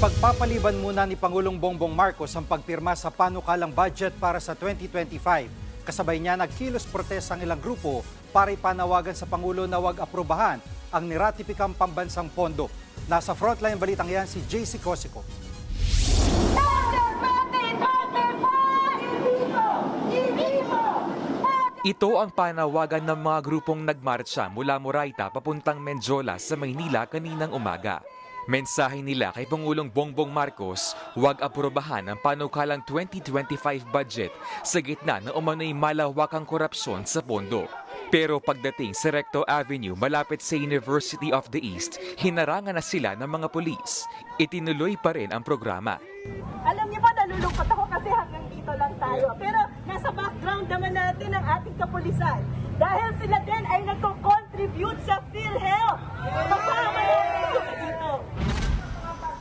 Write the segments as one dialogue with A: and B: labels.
A: Ipagpapaliban muna ni Pangulong Bongbong Marcos ang pagpirma sa panukalang budget para sa 2025. Kasabay niya nagkilos protesta ang ilang grupo para ipanawagan sa Pangulo na huwag aprobahan ang niratipikang pambansang pondo. Nasa frontline balitang yan si JC Cosico.
B: Ito ang panawagan ng mga grupong nagmarcha mula Moraita papuntang Menjola sa Maynila kaninang umaga. Mensahe nila kay Pangulong Bongbong Marcos, huwag aprobahan ang panukalang 2025 budget sa gitna ng umano'y malawakang korupsyon sa pondo. Pero pagdating sa Recto Avenue malapit sa University of the East, hinarangan na sila ng mga polis. Itinuloy pa rin ang programa.
C: Alam niyo ba, nalulungkot ako kasi hanggang dito lang tayo. Pero nasa background naman natin ang ating kapulisan. Dahil sila din ay nagko-contribute sa PhilHealth. Kasama natin sila dito.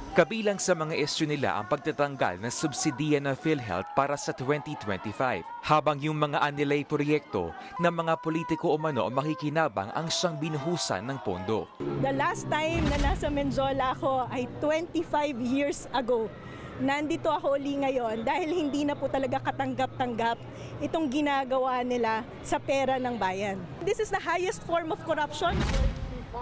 B: Kabilang sa mga isyu nila ang pagtatanggal ng subsidiya ng PhilHealth para sa 2025, habang yung mga anilay proyekto ng mga politiko umano ang makikinabang ang siyang binuhusan ng pondo.
C: The last time na nasa Menjola ako ay 25 years ago. Nandito ako uli ngayon dahil hindi na po talaga katanggap-tanggap itong ginagawa nila sa pera ng bayan. This is the highest form of corruption.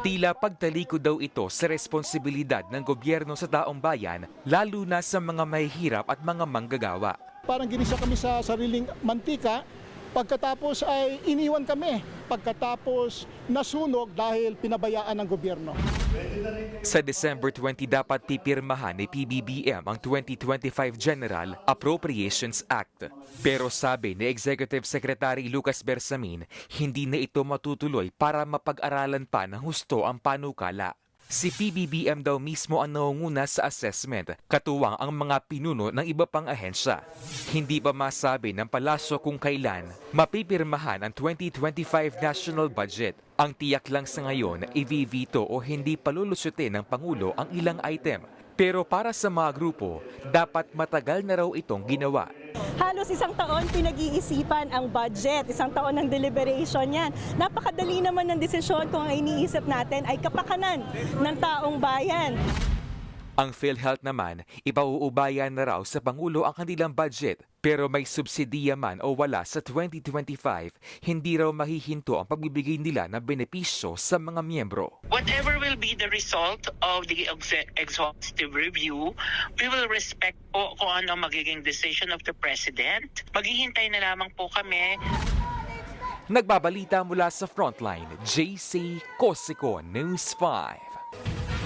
B: Tila pagtalikod daw ito sa responsibilidad ng gobyerno sa taong bayan, lalo na sa mga mahihirap at mga manggagawa.
D: parang ginisa kami sa sariling mantika. Pagkatapos ay iniwan kami. Pagkatapos nasunog dahil pinabayaan ng gobyerno.
B: Sa December 20 dapat pipirmahan ni PBBM ang 2025 General Appropriations Act. Pero sabi ni Executive Secretary Lucas Bersamin, hindi na ito matutuloy para mapag-aralan pa ng husto ang panukala. Si PBBM daw mismo ang naunguna sa assessment, katuwang ang mga pinuno ng iba pang ahensya. Hindi pa masabi ng palasyo kung kailan mapipirmahan ang 2025 national budget. Ang tiyak lang sa ngayon, i-veto o hindi palulusutin ng Pangulo ang ilang item. Pero para sa mga grupo, dapat matagal na raw itong ginawa.
C: Halos isang taon pinag-iisipan ang budget, isang taon ng deliberation yan. Napakadali naman ng desisyon kung ang iniisip natin ay kapakanan ng taong bayan.
B: Ang PhilHealth naman, ipauubayan na raw sa Pangulo ang kanilang budget. Pero may subsidiya man o wala sa 2025, hindi raw mahihinto ang pagbibigay nila ng benepisyo sa mga miyembro.
E: whatever will be the result of the exhaustive review, we will respect po kung ano magiging decision of the President. Maghihintay na lamang po kami
B: Nagbabalita mula sa Frontline, JC Cosico News 5.